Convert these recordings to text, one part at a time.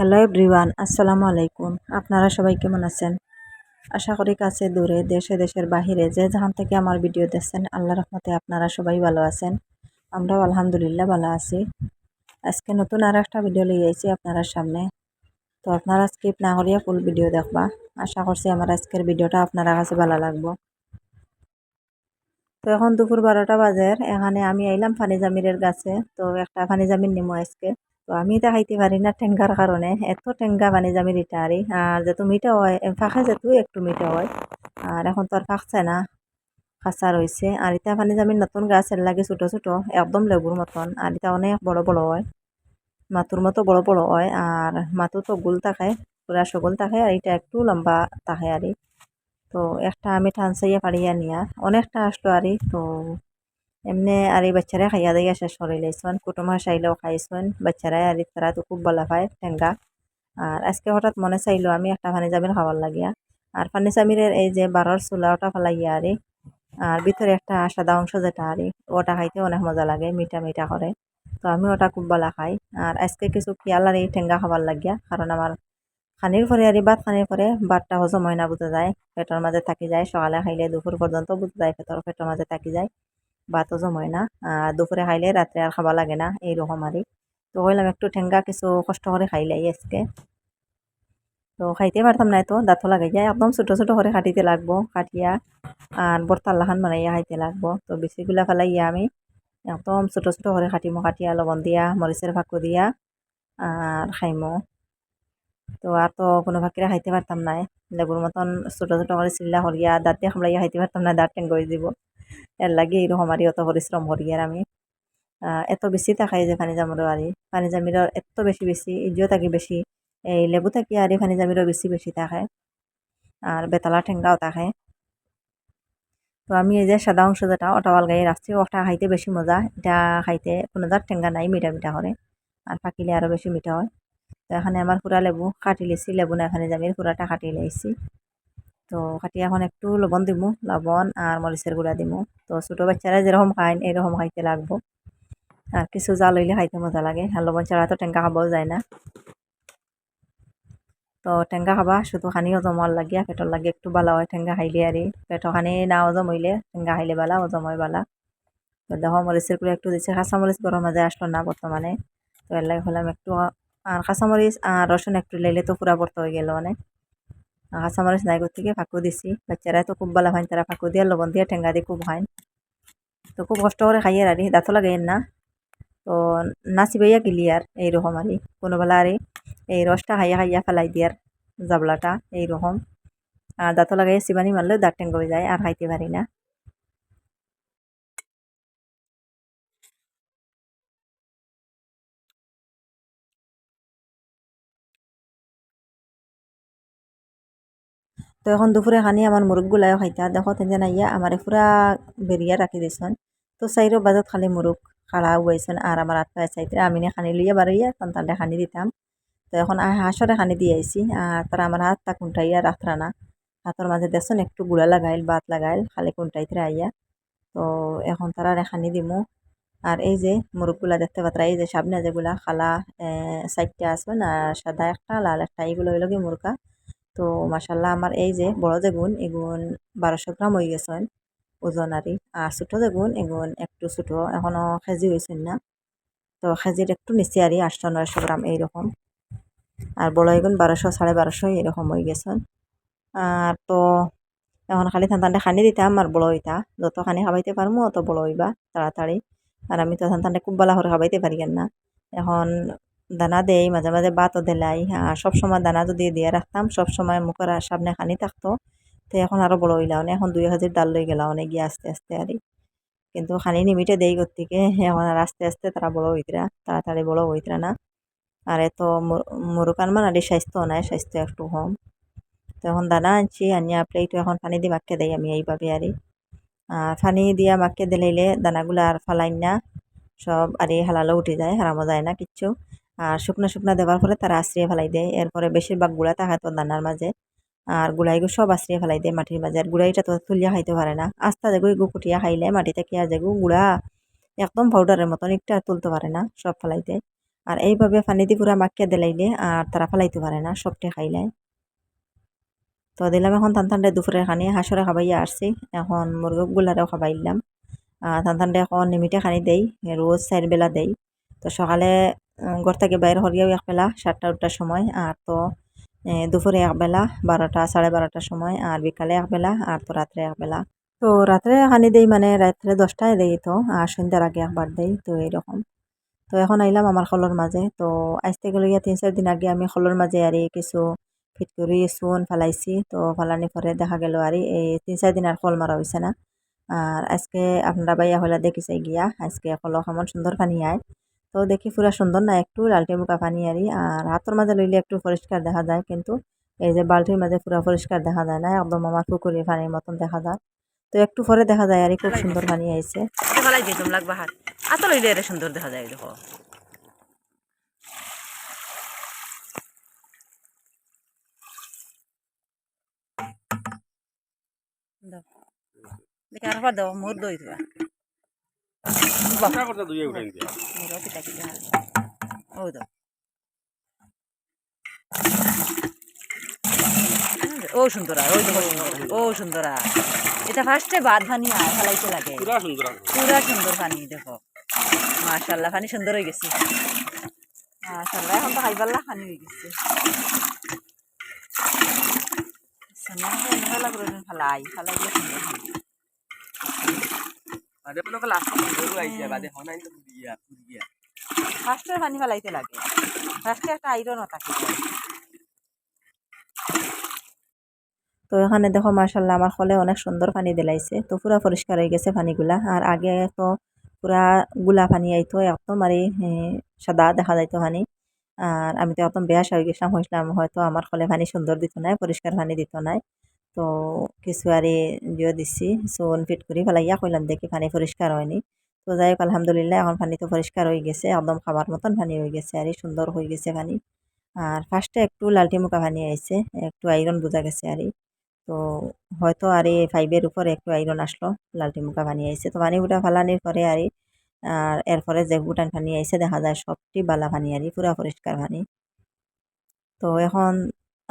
Hello everyone আসসালামু আলাইকুম আপনারা সবাই কেমন আছেন? আশা করি কাছে দূরে, দেশে, দেশের বাহিরে যে যেখান থেকে আমার ভিডিও দেখছেন, আল্লাহ রহমতে আপনারা সবাই ভালো আছেন। আমরাও আলহামদুলিল্লাহ ভালো আছি। আজকে নতুন আর একটা ভিডিও লিয়ে আইছি আপনার সামনে। তো আপনারা স্কিপ না করিয়া ফুল ভিডিও দেখবা। আশা করছি আমার আজকের ভিডিওটা আপনারা কাছে ভালো লাগবো। তো এখন দুপুর বারোটা বাজের এখানে আমি আইলাম ফানি জামিরের তো একটা ফানি জামির নিমো আজকে। তো আমি এটা খাইতে পারি না টেঙ্গার কারণে। এত টেঙ্গা পানি জামির ইটারি আর যেহেতু মিঠা হয় ফাঁকা যেহেতু একটু মিঠা হয়। আর এখন তো আর ফাঁকছে না কাঁচা রয়েছে আর এটা পানি জামির নতুন গাছের লাগে ছোটো ছোটো, একদম লেবুর মতন। আর এটা অনেক বড় বড় হয়। মাতুর মতো বড় বড় হয়। আর মাতু তো গোল থাকে, পুরা সগোল থাকে। আর এটা একটু লম্বা থাকে আর তো একটা আমি ঠানসাইয়া পাড়িয়া নিয়া। অনেকটা আসলো আর তো এমনি আর এই বাচ্চারা খাইয়া দিয়ে শেষ করে লাইছেন কুটুমা চাইলেও খাইছেন বাচ্চারাই আর তারা তো খুব ভালো পায় ঠেঙ্গা। আর আজকে হঠাৎ মনে চাইলো আমি একটা ফানি জামির খাবার লাগিয়া। আর ফানি জামিরের এই যে বারোর চুলা ওটা ফেলাইয়া আরে, আর ভিতরে একটা সাদা অংশ যেটা আরে, ওটা খাইতে অনেক মজা লাগে, মিঠা মিঠা করে। তো আমি ওটা খুব ভালো খাই। আর আজকে কিছু খেয়াল আর এই ঠেঙ্গা খাবার লাগিয়া, কারণ আমার খানির পরে আর ভাত খানির পরে ভাতটা হজম হয় না, বুঝা যায়, পেটের মাঝে থাকি যায়, সকালে খাইলে দুপুর পর্যন্ত বুঝা যায় পেটের পেটের মাঝে থাকি যায়। ভাত হজম হয় না দুপুরে খাইলে রাত্রে আর খাওয়া লাগে না এইরকম আর তো কইলাম, একটু ঠেঙ্গা কিছু কষ্ট করে খাইলাই আজকে। তো খাইতে পারতাম না তো দাঁতও লাগাই যায়। একদম ছোটো ছোটো করে কাটিতে লাগবো কাটিয়া আর বর্তার লাখান বানাইয়া খাইতে লাগবো। তো বেশিগুলা ফেলাইয়া আমি একদম ছোটো ছোটো করে কাটিমো কাটিয়া লবণ দিয়া মরিচের ফাঁকু দিয়া আর খাইমো। তো আর তো কোনো ফাঁকিরা খাইতে পারতাম না লেবুর মতন ছোটো ছোটো করে চিল্লা করিয়া দাঁত দিয়ে খামলাইয়া খাইতে পারতাম না দাঁত টেঙ্গই দিব। এর লাগে এইরকম আর অত পরিশ্রম করি আর আমি। এত বেশি থাকাই যে পানি জামুরও আর পানি জামিরও এত বেশি বেশি ইজিও থাকি বেশি, এই লেবু থাকি আর পানি জামিরও বেশি বেশি থাকে। আর বেতলা ঠেঙ্গাও থাকে। তো আমি এই যে সাদা অংশ যেটা ওটা আলগাই রাখছি ওটা খাইতে বেশি মজা। এটা খাইতে কোনো যার ঠেঙ্গা নাই, মিঠা মিঠা করে আর পাকিলে আরও বেশি মিঠা হয়। তো এখানে আমার পুরা লেবু কাটি লেছি, লেবু না এখানে জামির পুরাটা কাটি লাইছি তো কাটি এখন একটু লবণ দিমু, লবণ আর মরিচের গুঁড়া দিমু। তো ছোটো বাচ্চারা যেরকম খায়, এরকম খাইতে লাগবো। আর কিছু জাল হইলে খাইতে মজা লাগে। আর লবণ ছাড়া তো টেঙ্কা খাবও যায় না। তো টেঙ্গা খাবা, শুধু খানি হজম হওয়ার লাগিয়া পেটর লাগে একটু বালা হয় টেঙ্গা খাইলে আর পেট খানি না হজম হইলে টেঙ্গা খাইলে বালা হজম হয় বালা। তো দেখো মরিচের গুঁড়া একটু দিচ্ছে কাঁচামরিচ গরম মাঝে আসলো না বর্তমানে তো এর লাগে হলাম একটু আর কাঁচামরিচ আর রসুন একটু লাইলে তো পুরা বর্ত হয়ে গেল অনেক কাঁচামরিচ নাই থেকে ফাঁকু দিছি। বাচ্চারা তো খুব ভালো হয় তারা ফাঁকু দিয়ে লবণ দিয়ে ঠেঙ্গা দিয়ে খুব হয় তো খুব কষ্ট করে খাইয়ে আর, দাঁত লাগে না। তো নাচিবাইয়া ক্লিয়ার এইরকম আর, কোনো বেলা আর। এই রসটা খাইয়া খাইয়া ফেলাই দিয়ার জাবলাটা, এইরকম। আর দাঁত লাগাইয়া চিবানি মারলেও দাঁত টেঙ্গ যায়, আর খাইতে পারি না। তো এখন দুপুরে খানি আমার মুরগগুলাও খাইতা। দেখো তেন আইয়া আমার পুরা বেরিয়া রাখি দিয়েছেন তো চাইরো বাজত খালি মুরগ খাড়া উবাইছেন আর আমার আত্মায় চাইতে আমি খানি লইয়া বাড়াইয়া সন্তানটা খানি দিতাম তো এখন হাঁসরে খানি দিয়ে আইসি আর তারা আমার হাতটা কুন্টাইয়া রাখরা না হাতের মাঝে দেখছেন একটু গুড়া লাগাইল বাত লাগাইল, খালি কুন্টাইতে আইয়া। তো এখন তারা খানি দিমু। আর এই যে মুরগগুলা দেখতে পাত্রা এই যে সামনে যেগুলা খালা সাইডটা আসবেন আর সাদা একটা, লাল একটা, এইগুলো হইল কি মুরগা তো মাসাল্লাহ আমার এই যে বড় যে গুণ এগুন বারোশো গ্রাম হয়ে গেছেন ওজন আরি আর ছোটো যে গুণ এগুন একটু ছোটো এখনও খেজি হয়েছেন না। তো কেজির একটু নিচে আরি আটশো, নয়শো গ্রাম এইরকম। আর বড় এগুন বারোশো, সাড়ে বারোশো এরকম হয়ে গেছেন আর তো এখন খালি থানতানটা খানি দিতাম আর বড় হইতা। যত খানি খাবাইতে পারব অত বড় হইবা, তাড়াতাড়ি। আর আমি তো থানতানটা খুব ভালো করে খাবাইতে পারি না। এখন দানা দেই মাঝে মাঝে বাতও দিলাই আর সবসময় দানা যদি দিয়ে রাখতাম সবসময় মুখের সামনে খানি থাকতো। তো এখন আরও বড় হইলা মানে এখন দুই হাজার ডাল লই গেলা অনেক গিয়ে আস্তে আস্তে আর কিন্তু খানি নিমিটে দেই থেকে এখন আর আস্তে আস্তে তারা বড় হইতরা তাড়াতাড়ি বড় হইতরা না। আর এত মুরুকান মান আর স্বাস্থ্য নাই, স্বাস্থ্য একটু কম তো এখন দানা আনছি, আনিয়া প্লেটও এখন পানি দিয়ে মাখকে দেয় আমি এইভাবে আর আর পানি দিয়া মাখকে দিলাইলে দানাগুলো আর ফালাই না, সব আর হালালো উঠে যায় হারামো যায় না কিচ্ছু। আর শুকনো শুকনো দেওয়ার পরে তারা আশ্রিয়ে ফেলাই দেয়। এরপরে বেশিরভাগ গুঁড়া থাকে তো দানার মাঝে। আর গুড়াইগু সব আশ্রিয়ে ফেলাই দেয় মাটির মাঝে। আর গুড়াইটা তো তুলিয়া খাইতে পারে না। আস্তা যেগু এগু কুটিয়া খাইলে মাটিতে কেয়া যেগু গুড়া একদম পাউডারের মতন একটু তুলতে পারে না সব ফেলাই দেয় আর এইভাবে পানিতে পুরা মাখিয়ে দিলাইলে আর তারা ফেলাইতে পারে না সবটে খাইলে। তো দিলাম এখন টান টানডে দুপুরের খানি, হাঁসরে খাবাইয়া আসছি। এখন মুরগগুলারেও খাবাইলাম। টানডে এখন নিমিটে খানি দেই, রোজ চার বেলা দেই। তো সকালে ঘর থেকে বাইর হরিয়াও এক বেলা সাতটা, আটটার সময় আর তো দুপুরে এক বেলা বারোটা, সাড়ে বারোটার সময় আর বিকালে এক বেলা আর তো রাত্রে এক বেলা। তো রাত্রে খানি দেই মানে রাত্রে দশটায় দেই তো আর সন্ধ্যার আগে একবার দেই তো এইরকম। তো এখন আইলাম আমার খোলোর মাঝে তো আজতে গেলে তিন চার দিন আগে আমি খোলোর মাঝে আর কিছু ফিটকুরি চুন ফেলাইছি। তো ফেলানি পরে দেখা গেল আর এই তিন চার দিন আর খোল মারা হয়েছে না। আর আজকে আপনারা বাইয়া হলে দেখিছে গিয়া। আজকে খোলো কেমন সুন্দর পানি আয় তো দেখি পুরা সুন্দর না, একটু লালটে মুখা পানি আরি, আর হাতের মাঝে লইলে একটু পরিষ্কার দেখা যায় কিন্তু এই যে বালতির মাঝে পুরা পরিষ্কার দেখা যায় না, একদম আমার পুকুরের পানির মতন দেখা যায়। তো একটু পরে দেখা যায় আর, খুব সুন্দর পানি আইছে। লইলে সুন্দর দেখা যায়, দেখো। আর মোর দই চেষ্টা করতে উঠাই দিয়া পিতা কি ও দাও ও সুন্দরা ওই ও সুন্দরা। এটা ফার্স্টে বাদ আর ফেলাইতে লাগে। পুরা সুন্দর। পুরা সুন্দর পানি দেখো। মাশাল্লাহ পানি সুন্দর হয়ে গেছে। মাশাল্লাহ এখন তো খাইবাল্লা পানি হয়ে গেছে। ফালাই ফালাই লাস্ট আইছে বাদে হনাই তো দিয়া ফার্স্টে পানি ফেলাইতে লাগে। ফার্স্টে একটা আইরনও থাকে। তো এখানে দেখো মার্শাল্লাহ আমার ফলে অনেক সুন্দর পানি দিলাইছে। তো পুরা পরিষ্কার হয়ে গেছে পানিগুলা। আর আগে তো পুরা গুলা পানি আইতো একদম আর সাদা দেখা যাইতো পানি। আর আমি তো একদম বেয়াস হয়ে গেছিলাম হয়েছিলাম হয়তো আমার ফলে পানি সুন্দর দিত নাই পরিষ্কার পানি দিত নাই। তো কিছু আর দিও দিছি চুন ফিট করে। ফেলাইয়া কইলাম দেখি পানি পরিষ্কার হয়নি। তো যাই হোক, আলহামদুলিল্লাহ, এখন পানি তো পরিষ্কার হয়ে গেছে। একদম খাবার মতন পানি হয়ে গেছে আর সুন্দর হয়ে গেছে পানি। আর ফার্স্টে একটু লালটি মুখা পানি আইছে, একটু আইরন বোঝা গেছে আর তো হয়তো আর এই ফাইভের উপরে একটু আইরন আসলো, লালটি মুখা পানি আইছে। তো পানি উঠা ফালানির পরে আর আর এরপরে যে বুটান পানি আইছে, দেখা যায় সবটি বালা পানি আর পুরা পরিষ্কার পানি। তো এখন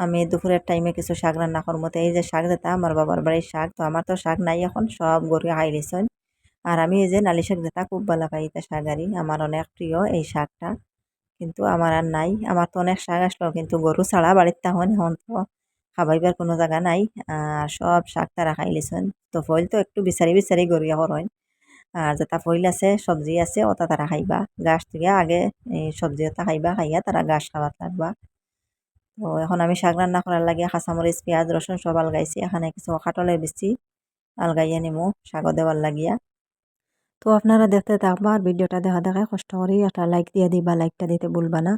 আমি দুপুরের টাইমে কিছু শাক রান্না করব। তো এই যে শাক যেটা, আমার বাবার বাড়ির শাক, তো আমার তো শাক নাই এখন, সব গরু খাই লিছেন আর আমি এই যে নালি শাক যেটা, খুব ভালো পাই এটা শাক আরি আমার অনেক প্রিয় এই শাকটা। কিন্তু আমার আর নাই। আমার তো অনেক শাক আসলো, কিন্তু গরু ছাড়া বাড়িতে তখন এখন তো খাবাইবার কোনো জায়গা নাই। আর সব শাক তারা খাই লিছেন তো ফল তো একটু বিচারি বিচারি গড়িয়া করেন আর যেটা ফইল আছে, সবজি আছে, ওটা তারা খাইবা। গাছ থেকে আগে এই সবজি ওটা খাইবা, খাইয়া তারা গাছ খাবার লাগবা। তো এখন আমি শাক রান্না করার লাগে কাঁচামরিচ, পেঁয়াজ, রসুন সব আলগাইছি। এখানে কিছু কাটলে বেশি আলগাইয়া নিমু শাক দেওয়ার লাগিয়া। তো আপনারা দেখতে থাকবা, আর ভিডিওটা দেখা দেখায় কষ্ট করি একটা লাইক দিয়ে দিবা, লাইকটা দিতে ভুলবা না।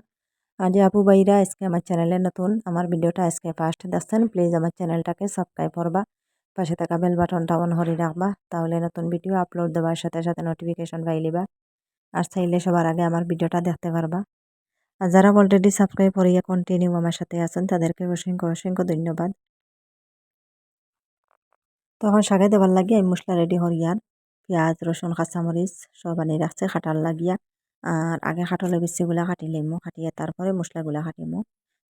যে আপু ভাইরা আজকে আমার চ্যানেলে নতুন, আমার ভিডিওটা আজকে ফার্স্ট দেখছেন প্লিজ আমার চ্যানেলটাকে সাবস্ক্রাইব করবা। পাশে থাকা বেল বাটনটা অন করে রাখবা, তাহলে নতুন ভিডিও আপলোড দেওয়ার সাথে সাথে নোটিফিকেশন পাইলিবা আর চাইলে সবার আগে আমার ভিডিওটা দেখতে পারবা। আর যারা অলরেডি সাবস্ক্রাইব করিয়া কন্টিনিউ আমার সাথে আছেন, তাদেরকে অসংখ্য অসংখ্য ধন্যবাদ। তখন শাকে দেবার লাগিয়ে আমি মশলা রেডি হরিয়ার পেঁয়াজ, রসুন, কাঁচামরিচ সব আনি রাখছে খাটার লাগিয়া। আর আগে খাটলে বিচিগুলা কাটি লিমু কাটিয়ে তারপরে মশলাগুলা কাটিমু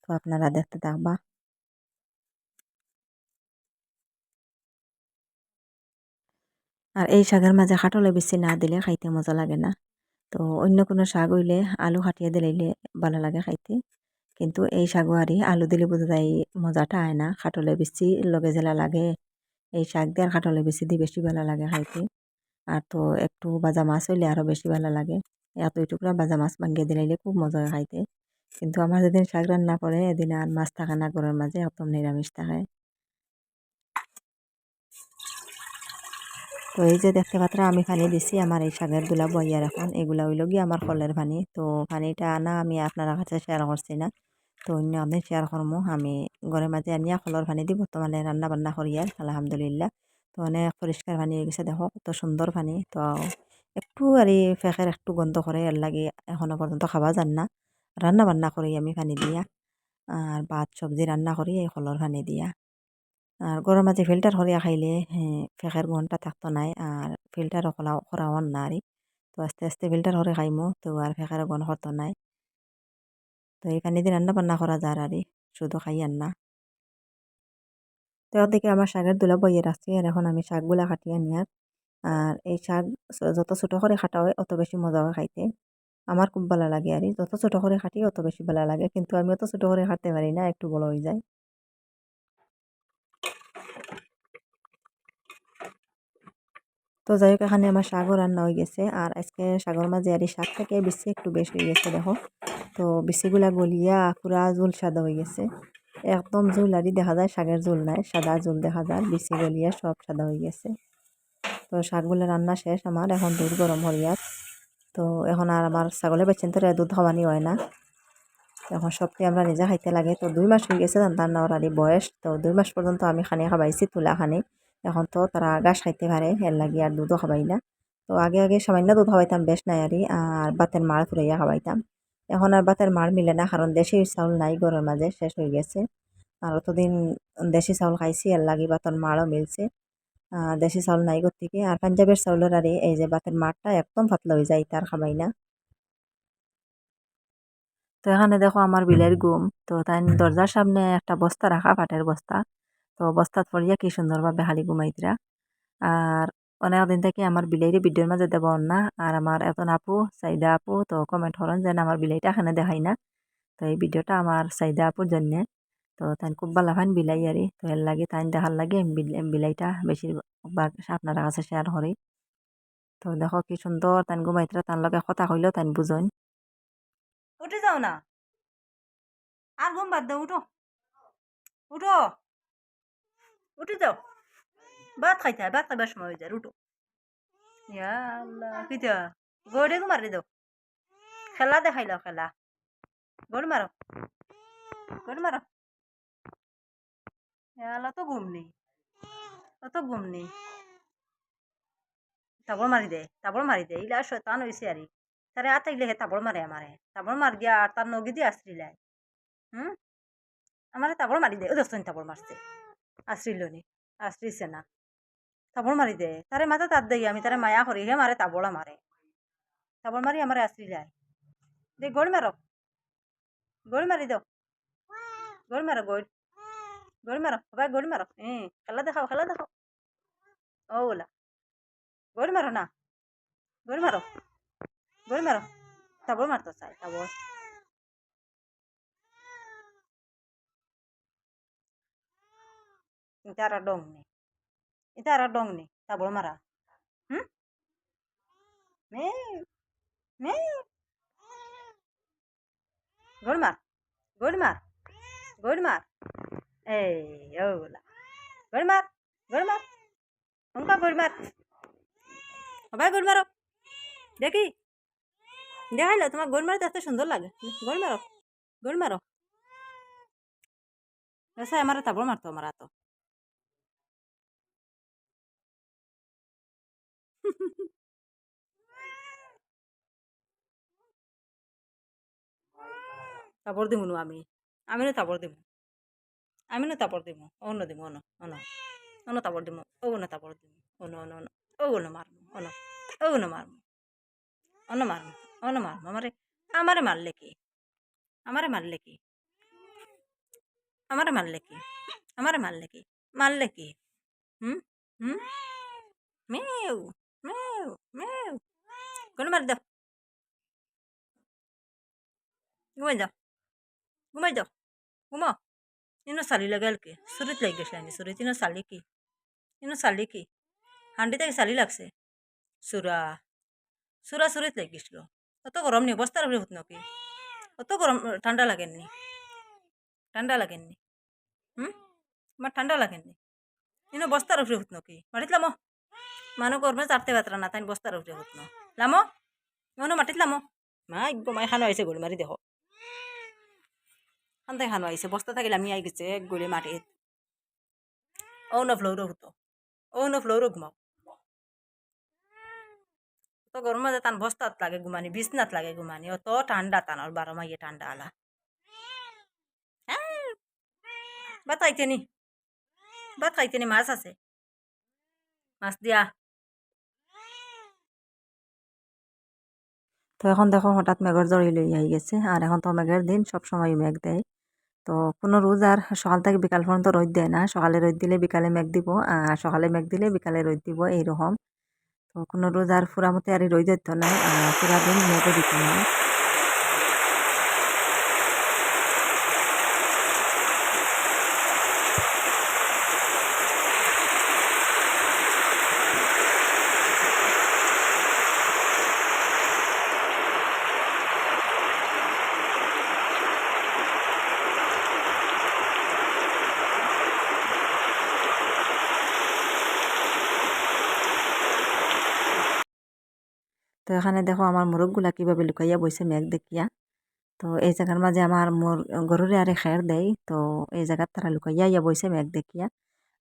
তো আপনারা দেখতে থাকবা। আর এই শাকের মাঝে খাটলে বেশি না দিলে খাইতে মজা লাগে না। তো অন্য কোনো শাক হইলে আলু খাটিয়ে দিলাইলে ভালো লাগে খাইতে। কিন্তু এই আরই আলু দিলে বোঝা যায় মজাটা আয় না, খাটলে বেশি লগে জেলা লাগে। এই শাক দিয়ে আর খাটলে বেশি দিয়ে বেশি ভালো লাগে খাইতে। আর তো একটু বাজা মাছ হইলে আরও বেশি ভালো লাগে। এত টুকরা বাজা মাছ ভাঙ্গিয়ে দিলাইলে খুব মজা হয় খাইতে। কিন্তু আমার যেদিন শাক রান্না করে এদিন আর মাছ থাকে না ঘরের মাঝে একদম নিরামিষ থাকে। তো এই যে দেখতে পাত্রা, আমি পানি দিছি আমার এই শাকের দুলা বইয়ার এখন এগুলা হইল গিয়ে আমার ফলের পানি। তো পানিটা না আমি আপনার কাছে শেয়ার করছি না। তো অন্য আপনি শেয়ার করব আমি ঘরের মাঝে আনিয়া ফলের পানি দিই বর্তমানে রান্না বান্না করি আর, আলহামদুলিল্লাহ। তো অনেক পরিষ্কার পানি হয়ে গেছে, দেখো কত সুন্দর পানি। তো একটু আর এই ফেঁকের একটু গন্ধ করে, এর লাগে এখনও পর্যন্ত খাওয়া যান না। রান্না বান্না করি আমি পানি দিয়া। আর ভাত, সবজি রান্না করি এই ফলের পানি দিয়া। আর গরম মাঝে ফিল্টার করিয়া খাইলে ফেঁকের গন্ধটা থাকতো নাই আর ফিল্টার করা করাও না আরই তো আস্তে আস্তে ফিল্টার করে খাইমু, তো আর ফেঁকের গন্ধ করতো নাই। তো এখানে দিয়ে রান্না বান্না করা যায় আর শুধু খাই আর না। তো ওদিকে আমার শাকের দুলা বইয়ে রাখছি আর এখন আমি শাকগুলা কাটিয়ে নিয়ার আর। এই শাক যত ছোটো করে কাটা হয় অত বেশি মজা হয় খাইতে। আমার খুব ভালো লাগে আর, যত ছোটো করে কাটি অত বেশি ভালো লাগে। কিন্তু আমি অত ছোটো করে কাটতে পারি না, একটু বড় হয়ে যায়। তো যাই হোক, এখানে আমার শাকও রান্না হয়ে গেছে। আর আজকে শাকের মাঝে আর এই শাক থেকে বেশি একটু বেশি হয়ে গেছে, দেখো। তো বেশিগুলা গলিয়া পুরা জোল সাদা হয়ে গেছে। একদম জোল আরই দেখা যায় শাকের জোল নাই, সাদা জোল দেখা যায়, বেশি গলিয়া সব সাদা হয়ে গেছে। তো শাকগুলো রান্না শেষ আমার, এখন দুধ গরম হরিয়ার তো এখন আর আমার ছাগলে বেচেন তো দুধ খাওয়ানি হয় না। এখন সবটি আমরা নিজে খাইতে লাগে। তো দুই মাস হয়ে গেছে রান্না ওরারই বয়স, তো দুই মাস পর্যন্ত আমি খানি খাবাইছি তুলা খানি। এখন তো তারা ঘাস খাইতে পারে, এর লাগি আর দুধও খাবাই না। তো আগে আগে সামান্য দুধ খাওয়াইতাম, বেশ নাই আরই, আর বাতের মার ফুরাইয়া খাওয়াইতাম। এখন আর বাতের মার মিলে না, কারণ দেশি চাউল নাই ঘরের মাঝে শেষ হয়ে গেছে। আর অতদিন দেশি চাউল খাইছি, এর লাগি বাতের মারও মিলছে। দেশি চাউল নাই থেকে, আর পাঞ্জাবের চাউলের আরে, এই যে বাতের মারটা একদম পাতলা হয়ে যায়, তার খাবাই না। তো এখানে দেখো আমার বিলের গুম, তো তাই দরজার সামনে একটা বস্তা রাখা, পাটের বস্তা। তো বস্তাত পড়িয়া কি সুন্দরভাবে হালি ঘুমাইতরা। আর অনেক দিন থেকে আমার বিলাইরে ভিডিওর মাঝে দেব না আর আমার এত আপু, সাইদা আপু, তো কমেন্ট করেন যেন আমার বিলাইটা এখানে দেখাই না। তো এই ভিডিওটা আমার সাইদা আপুর জন্যে। তো তাই খুব ভালো ফাইন বিলাই আরি, তো এর লাগে তাই দেখার লাগে বিলাইটা বেশিরভাগ আপনার কাছে শেয়ার করি তো দেখো কি সুন্দর তাই ঘুমাইতরা তার লগে কথা কইলেও তাই বুঝইন। উঠে যাও না। আর ঘুম বাদ দাও, উঠো। উঠো। উঠে যাও ভাত খাইতে হয় ভাত খাইবার সময় হয়ে যায় উঠো ইয়া গড়ে মারি দাও খেলা দেখাইল খেলা গড় মারো গড় মারো ইয়া আল্লাহ তো ঘুম নেই অত ঘুম নেই তাবড় মারি দে তাবড় মারি দে ইলা শয়তান হয়েছে আরি তারে আতাইলে হে তাবড় মারে আমারে তাবড় মার দিয়া আর তার নগি দিয়ে আশ্রিলাই হুম আমারে তাবড় মারি দে ও দোস্ত তাবড় মারছে আশ্রিল নি আশ্রিছে না তাবড় মারি দে তারে মাথা তার দেই আমি তারে মায়া করি হে মারে তাবড়া মারে তাবড় মারি আমারে আশ্রিলাই দে গড় মারো গড় মারি দাও গড় মারো গড় গড় মারো ভাই গড় মারো হ্যাঁ খেলা দেখাও খেলা দেখাও। ও ওলা। গড় মারো না। গড় মারো গড় মারো তাবড় মারতো চাই তাবড় Itara dong nih. Itara dong nih. Tabol marah. Hmm? Meow. Meow. Golmar. Golmar. Golmar. Eh, yola. Golmar. Golmar. Unka golmar. আবার গোল মারো দেখি দেখাইলো তোমার গোল মারতে এত সুন্দর লাগে গোল মারো গোল মারো আমার তাবড় মারতো আমার তো তাপর দিব নু আমি। আমি না তাপর দিব আমি না তাপর দিব অন্য দিব অন্য অন্য অন্য তাপর দিব ও না তাপর দিব অন্য অন্য অন্য ও না মারবো অন্য ও না। মারবো অন্য মারবো অন্য মারবো আমারে আমারে মারলে কি? আমারে মারলে কি? আমারে মারলে কি? আমারে মারলে কি? মারলে কি? হুম? হুম? মেউ। মেউ কোনো মার দাও ঘুমাই যাও ঘুমাই যাও ঘুমাও ইনো চালি লাগাল কি চুরিত লাগি গেছে আমি চুরিত ইনো চালি কি ইনো চালি কি হান্ডি থেকে চালি লাগছে চূড়া চূড়া চুরিত লাগি গেছিল অত গরম নি বস্তার উপরে হত নাকি অত গরম ঠান্ডা লাগেননি ঠান্ডা লাগেননি হুম আমার ঠান্ডা লাগেননি ইনো বস্তার উপরে হত নাকি মাটিত গরমে চারতে বাতরা না তাই বস্তার উপরে হত ন? লামো ইনো মাটিত লামো? মা একদম খানো আইছে গড়ি মারি দেখো খান্তাই খানো আইছে বস্তা থাকিলে আমি আই গেছে, এক গড়ি মাটিত। ও ন ফ্লোরও হতো ও ন ফ্লোরও ঘুমাও তো গরম মাঝে টান বস্তাত লাগে ঘুমানি, বিছনাত লাগে ঘুমানি, অত ঠান্ডা টান আর বারো মাইয়ে ঠান্ডা আলা। হ্যাঁ ভাত খাইতে নি ভাত খাইতে নি মাছ আছে। মাছ দিয়া তো এখন দেখো হঠাৎ মেঘর জড়ি লই আই গেছে। আর এখন তো মেঘের দিন সব সময় মেঘ দেয়। তো কোনো রোজ আর সকাল থেকে বিকাল পর্যন্ত রোদ দেয় না। সকালে রোদ দিলে বিকালে মেঘ দিব, আর সকালে মেঘ দিলে বিকালে রোদ দিব, এইরকম। তো কোনো রোজ আর ফুরা মতে আর রোদ দিত না আর পুরা দিন মেঘও দিত না এখানে দেখো আমার মোরগগুলা কীভাবে লুকাইয়া বইছে মেঘ দেখিয়া। তো এই জায়গার মাঝে আমার মোর গরুরে আরে খের দেয় তো এই জায়গার তারা লুকাইয়া ইয়া বইছে মেঘ দেখিয়া।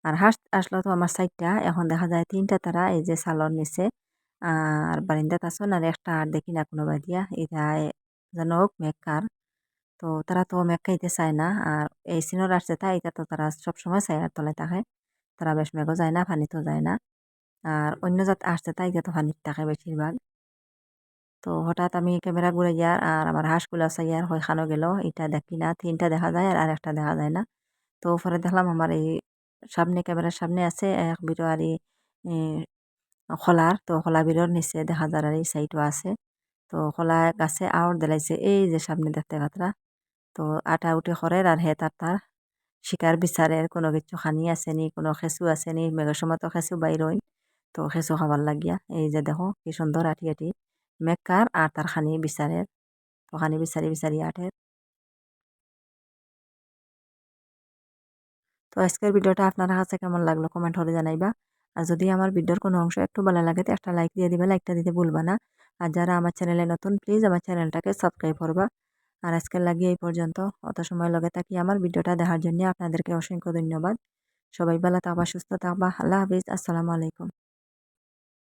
আর হাঁস আসলো তো আমার সাইডটা এখন দেখা যায় তিনটা তারা, এই যে সালর নিচে, আর বারিন্দাত আসন আর একটা আর দেখি না কোনো বাদিয়া এটা যেন হোক মেঘ কার তো তারা তো মেঘ খাইতে চায় না, আর এই সিনোর আসছে তা এটা তো তারা সবসময় ছায়ার তলে থাকে তারা বেশ মেঘও যায় না পানিতেও যায় না। আর অন্য জাত আসছে তাই তো পানির থাকে বেশিরভাগ তো হঠাৎ আমি ক্যামেরা ঘুরে ঘুরাইয়া আর আমার হাঁসগুলা চাইয়ার হয়খানো গেল। এটা দেখি না, তিনটা দেখা যায় আর একটা দেখা যায় না। তো পরে দেখলাম আমার এই সামনে, ক্যামেরার সামনে আছে এক বিরো আর এই খোলার। তো খোলা বিরোর নিচে দেখা যার আর এই সাইডও আছে। তো খোলা গাছে আউট দিলাইছে, এই যে সামনে দেখতে পাত্রা। তো আটা উঠে খরের আর হে তার তার। শিকার বিচারের কোনো কিছু খানি আসেনি কোনো খেসু আসেনি মেঘের সময় তো খেসু বাইর তো খেসু খাবার লাগিয়া, এই যে দেখো কি সুন্দর আটি আটি। মেকার আর তার খানি বিচারের তো খানি বিচারি বিচারি আটের তো আজকের ভিডিওটা আপনার কাছে কেমন লাগল কমেন্ট করে জানাইবা। আর যদি আমার ভিডিওর কোনো অংশ একটু ভালো লাগে তো একটা লাইক দিয়ে দিবে লাইকটা দিতে ভুলবা না। আর যারা আমার চ্যানেলে নতুন প্লিজ আমার চ্যানেলটাকে সাবস্ক্রাইব করবা। আর আজকের লাগিয়ে এই পর্যন্ত। অত সময় লগে থাকি আমার ভিডিওটা দেখার জন্য আপনাদেরকে অসংখ্য ধন্যবাদ। সবাই ভালো থাকবা, সুস্থ থাকবা। আল্লাহ হাফিজ। আসসালামু আলাইকুম।